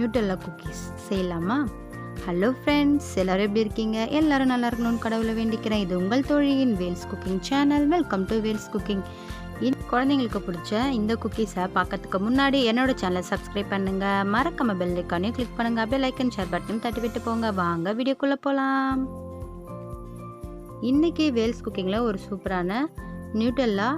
நியூட்டெல்லா cookies செய்யலாமா? Hello friends எல்லோரும் எப்படி இருக்கீங்க? எல்லோரும் நல்லா இருக்கணும்னு கடவுளை வேண்டிக்கிறேன். இது உங்கள் தோழியின் Vels cooking channel welcome to Vels cooking குழந்தைங்களுக்கு பிடிச்ச இந்த குக்கீஸை பார்க்கறதுக்கு முன்னாடி என்னோட சேனலை சப்ஸ்கிரைப் பண்ணுங்கள் மறக்காம பெல் ஐக்கானையும் கிளிக் பண்ணுங்க. பெல் ஐக்கன் ஷேர் பட்டன் தட்டி விட்டு போங்க. வாங்க வீடியோக்குள்ளே போகலாம் இன்றைக்கி வேல்ஸ் குக்கிங்கில் ஒரு சூப்பரான நியூட்டெல்லா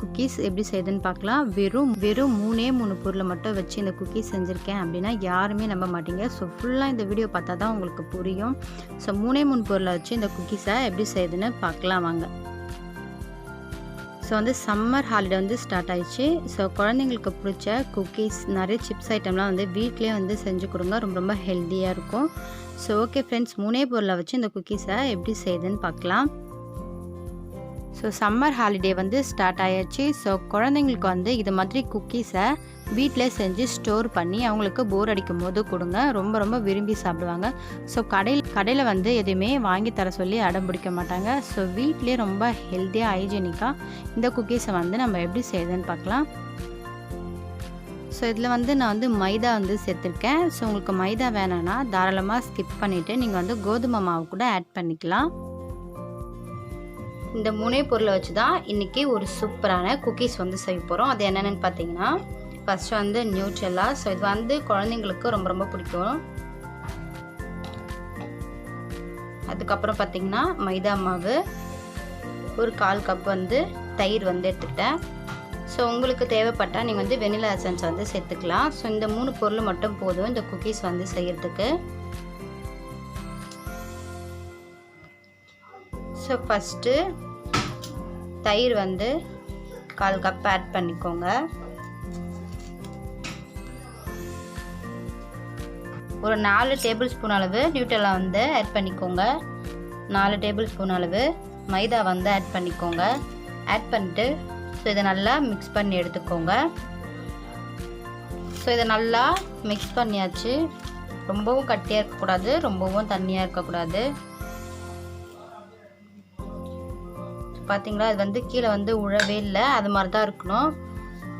குக்கீஸ் எப்படி செய்யுதுன்னு பார்க்கலாம். வெறும் வெறும் மூணே மூணு பொருளை மட்டும் வச்சு இந்த குக்கீஸ் செஞ்சுருக்கேன் அப்படின்னா யாருமே நம்ப மாட்டீங்க. ஸோ ஃபுல்லாக இந்த வீடியோ பார்த்தா தான் உங்களுக்கு புரியும். ஸோ மூணே மூணு பொருளை வச்சு இந்த குக்கீஸை எப்படி செய்யுதுன்னு பார்க்கலாம் வாங்க. ஸோ வந்து சம்மர் ஹாலிடே வந்து ஸ்டார்ட் ஆயிடுச்சு. ஸோ குழந்தைங்களுக்கு பிடிச்ச குக்கீஸ் நிறைய சிப்ஸ் ஐட்டம்லாம் வந்து வீட்லேயே வந்து செஞ்சு கொடுங்க. ரொம்ப ரொம்ப ஹெல்த்தியாக இருக்கும். ஸோ ஓகே ஃப்ரெண்ட்ஸ் மூணே பொருளை வச்சு இந்த குக்கீஸை எப்படி செய்யுதுன்னு பார்க்கலாம். ஸோ சம்மர் ஹாலிடே வந்து ஸ்டார்ட் ஆயாச்சு. ஸோ குழந்தைங்களுக்கு வந்து இது மாதிரி குக்கீஸை வீட்டில் செஞ்சு ஸ்டோர் பண்ணி அவங்களுக்கு போர் அடிக்கும் போது கொடுங்க. ரொம்ப ரொம்ப விரும்பி சாப்பிடுவாங்க. ஸோ கடையில் கடையில் வந்து எதுவுமே வாங்கி தர சொல்லி அடம் பிடிக்க மாட்டாங்க. ஸோ வீட்லேயே ரொம்ப ஹெல்த்தியாக ஹைஜீனிக்காக இந்த குக்கீஸை வந்து நம்ம எப்படி செய்யுதுன்னு பார்க்கலாம். ஸோ இதில் வந்து நான் வந்து மைதா வந்து சேர்த்துருக்கேன். ஸோ உங்களுக்கு மைதா வேணான்னா தாராளமாக ஸ்கிப் பண்ணிவிட்டு நீங்கள் வந்து கோதுமை மாவு கூட ஆட் பண்ணிக்கலாம். இந்த மூணே பொருளை வச்சு தான் இன்றைக்கி ஒரு சூப்பரான குக்கீஸ் வந்து செய்ய போகிறோம் அது என்னென்னு பார்த்தீங்கன்னா ஃபஸ்ட்டு வந்து நியூட்ரெல்லா ஸோ இது வந்து குழந்தைங்களுக்கு ரொம்ப ரொம்ப பிடிக்கும். அதுக்கப்புறம் பார்த்தீங்கன்னா மைதா மாவு. ஒரு கால் கப் வந்து தயிர் வந்து எடுத்துக்கிட்டேன். ஸோ உங்களுக்கு தேவைப்பட்டால் நீங்கள் வந்து வெனிலா எசன்ஸ் வந்து சேர்த்துக்கலாம். ஸோ இந்த மூணு பொருள் மட்டும் போதும் இந்த குக்கீஸ் வந்து செய்கிறதுக்கு ஸோ ஃபஸ்ட்டு தயிர் வந்து கால் கப் ஆட் பண்ணிக்கோங்க. ஒரு நாலு டேபிள் ஸ்பூன் அளவு நியூட்டெல்லாம் வந்து ஆட் பண்ணிக்கோங்க. நாலு டேபிள் ஸ்பூன் அளவு மைதா வந்து ஆட் பண்ணிக்கோங்க. ஆட் பண்ணிட்டு ஸோ இதை நல்லா மிக்ஸ் பண்ணி எடுத்துக்கோங்க. ஸோ இதை நல்லா மிக்ஸ் பண்ணியாச்சு. ரொம்பவும் கட்டியாக இருக்கக்கூடாது ரொம்பவும் தண்ணியாக இருக்கக்கூடாது. பார்த்தீங்களா இது வந்து கீழே வந்து உழவே இல்லை. அது மாதிரி தான் இருக்கணும்.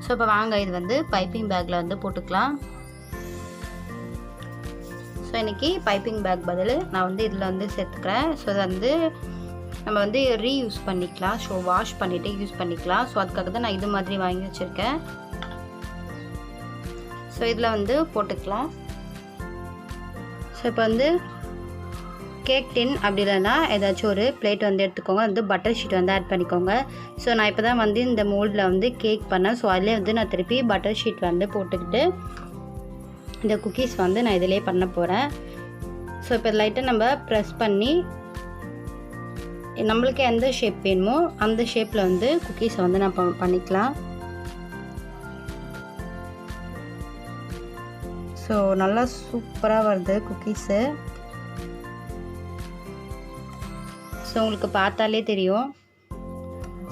ஸோ இப்போ வாங்க. இது வந்து பைப்பிங் பேக்கில் வந்து போட்டுக்கலாம். ஸோ இன்றைக்கி பைப்பிங் பேக் பதில் நான் வந்து இதில் வந்து சேர்த்துக்கிறேன். ஸோ இது வந்து நம்ம வந்து ரீயூஸ் பண்ணிக்கலாம். ஸோ வாஷ் பண்ணிவிட்டு யூஸ் பண்ணிக்கலாம். ஸோ அதுக்காக தான் நான் இது மாதிரி வாங்கி வச்சுருக்கேன். ஸோ இதில் வந்து போட்டுக்கலாம். ஸோ இப்போ வந்து கேக் டின் அப்படி இல்லைன்னா ஏதாச்சும் ஒரு பிளேட் வந்து எடுத்துக்கோங்க. வந்து பட்டர் ஷீட் வந்து ஆட் பண்ணிக்கோங்க. ஸோ நான் இப்போ தான் வந்து இந்த மோல்டில் வந்து கேக் பண்ணேன். ஸோ அதிலே வந்து நான் திருப்பி பட்டர் ஷீட் வந்து போட்டுக்கிட்டு இந்த குக்கீஸ் வந்து நான் இதிலே பண்ண போகிறேன் ஸோ இப்போ லைட்டாக நம்ம ப்ரெஸ் பண்ணி நம்மளுக்கு எந்த ஷேப் வேணுமோ அந்த ஷேப்பில் வந்து குக்கீஸை வந்து நான் பண்ணிக்கலாம். ஸோ நல்லா சூப்பராக வருது குக்கீஸு ஸோ உங்களுக்கு பார்த்தாலே தெரியும்.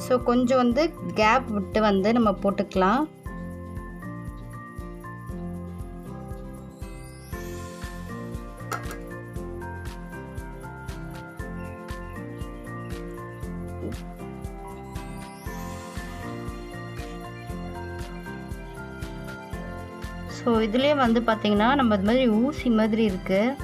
ஸோ கொஞ்சம் வந்து கேப் விட்டு வந்து நம்ம போட்டுக்கலாம். ஸோ இதுலேயே வந்து பார்த்திங்கன்னா நம்ம இது மாதிரி ஊசி மாதிரி இருக்குது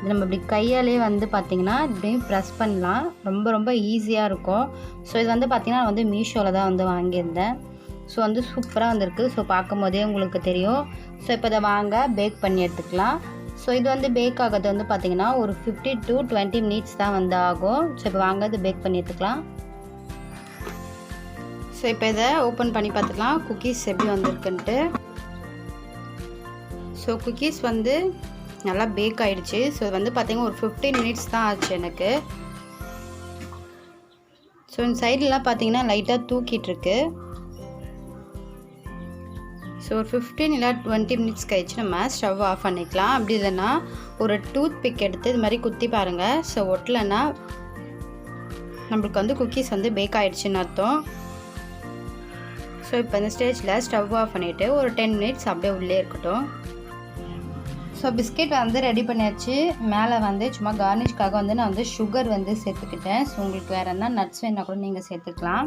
இது நம்ம இப்படி கையாலே வந்து பார்த்திங்கன்னா இப்படியும் ப்ரெஸ் பண்ணலாம். ரொம்ப ரொம்ப ஈஸியாக இருக்கும். ஸோ இது வந்து பார்த்திங்கன்னா நான் வந்து மீஷோவில் தான் வந்து வாங்கியிருந்தேன். ஸோ வந்து சூப்பராக வந்திருக்கு. ஸோ பார்க்கும் போதே உங்களுக்கு தெரியும். ஸோ இப்போ இதை வாங்க பேக் பண்ணி எடுத்துக்கலாம். ஸோ இது வந்து பேக் ஆகிறது வந்து பார்த்திங்கன்னா ஒரு ஃபிஃப்டி டு டுவெண்ட்டி மினிட்ஸ் தான் வந்து ஆகும். ஸோ இப்போ வாங்க இது பேக் பண்ணி எடுத்துக்கலாம். ஸோ இப்போ இதை ஓப்பன் பண்ணி பார்த்துக்கலாம். குக்கீஸ் எப்படி வந்திருக்குன்ட்டு. ஸோ குக்கீஸ் வந்து நல்லா பேக் ஆகிடுச்சு ஸோ இது வந்து பார்த்திங்கன்னா ஒரு ஃபிஃப்டீன் மினிட்ஸ் தான் ஆச்சு எனக்கு. ஸோ இந்த சைட்லலாம் பார்த்தீங்கன்னா லைட்டாக தூக்கிட்டுருக்கு ஸோ ஒரு ஃபிஃப்டீன் இல்லை டுவெண்ட்டி மினிட்ஸ் கழிச்சு நம்ம ஸ்டவ் ஆஃப் பண்ணிக்கலாம். அப்படி இல்லைன்னா ஒரு டூத் பிக் எடுத்து இது மாதிரி குத்தி பாருங்கள் ஸோ ஒட்டலைன்னா நம்மளுக்கு வந்து குக்கீஸ் வந்து பேக் ஆகிடுச்சின்னு அர்த்தம். ஸோ இப்போ இந்த ஸ்டேஜில் ஸ்டவ் ஆஃப் பண்ணிவிட்டு ஒரு டென் மினிட்ஸ் அப்படியே உள்ளே இருக்கட்டும். ஸோ பிஸ்கெட் வந்து ரெடி பண்ணியாச்சு. மேலே வந்து சும்மா கார்னிஷ்காக வந்து நான் வந்து சுகர் வந்து சேர்த்துக்கிட்டேன். ஸோ உங்களுக்கு வேறு என்ன நட்ஸ் வேணால் கூட நீங்கள் சேர்த்துக்கலாம்.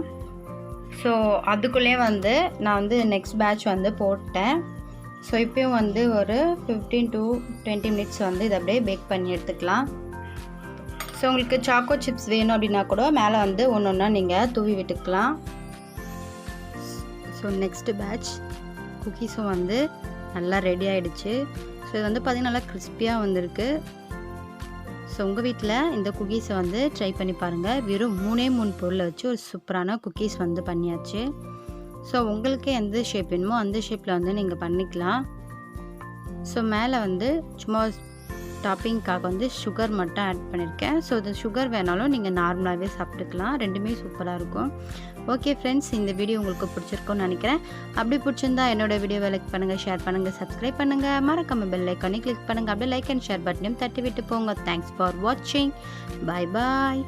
ஸோ அதுக்குள்ளேயே வந்து நான் வந்து நெக்ஸ்ட் பேட்ச் வந்து போட்டேன். ஸோ இப்போயும் வந்து ஒரு ஃபிஃப்டீன் டு டுவெண்ட்டி மினிட்ஸ் வந்து இதை அப்படியே பேக் பண்ணி எடுத்துக்கலாம். ஸோ உங்களுக்கு சாக்கோ சிப்ஸ் வேணும் அப்படின்னா கூட மேலே வந்து ஒன்று ஒன்றா நீங்கள் தூவி விட்டுக்கலாம். ஸோ நெக்ஸ்ட்டு பேட்ச் குக்கீஸும் வந்து நல்லா ரெடி ஆகிடுச்சு ஸோ இது வந்து பார்த்திங்கன்னா நல்லா கிறிஸ்பியாக வந்திருக்கு. ஸோ உங்கள் வீட்டில் இந்த குக்கீஸை வந்து ட்ரை பண்ணி பாருங்கள் வெறும் மூணே மூணு பொருளை வச்சு ஒரு சூப்பரான குக்கீஸ் வந்து பண்ணியாச்சு. ஸோ உங்களுக்கு எந்த ஷேப் வேணுமோ அந்த ஷேப்பில் வந்து நீங்கள் பண்ணிக்கலாம். ஸோ மேலே வந்து சும்மா டாப்பிங்க்காக வந்து சுகர் மட்டும் ஆட் பண்ணியிருக்கேன் ஸோ இது சுகர் வேணாலும் நீங்கள் நார்மலாகவே சாப்பிட்டுக்கலாம். ரெண்டுமே சூப்பராக இருக்கும். ஓகே ஃப்ரெண்ட்ஸ் இந்த வீடியோ உங்களுக்கு பிடிச்சிருக்கோன்னு நினைக்கிறேன். அப்படி பிடிச்சிருந்தா என்னோட வீடியோவை லைக் பண்ணுங்கள் ஷேர் பண்ணுங்கள் சப்ஸ்கிரைப் பண்ணுங்கள் மறக்காம பெல் ஐக்கானே கிளிக் பண்ணுங்கள் அப்படியே லைக் அண்ட் ஷேர் பட்டனையும் தட்டி விட்டு போங்க. தேங்க்ஸ் ஃபார் வாட்சிங் பாய் பாய்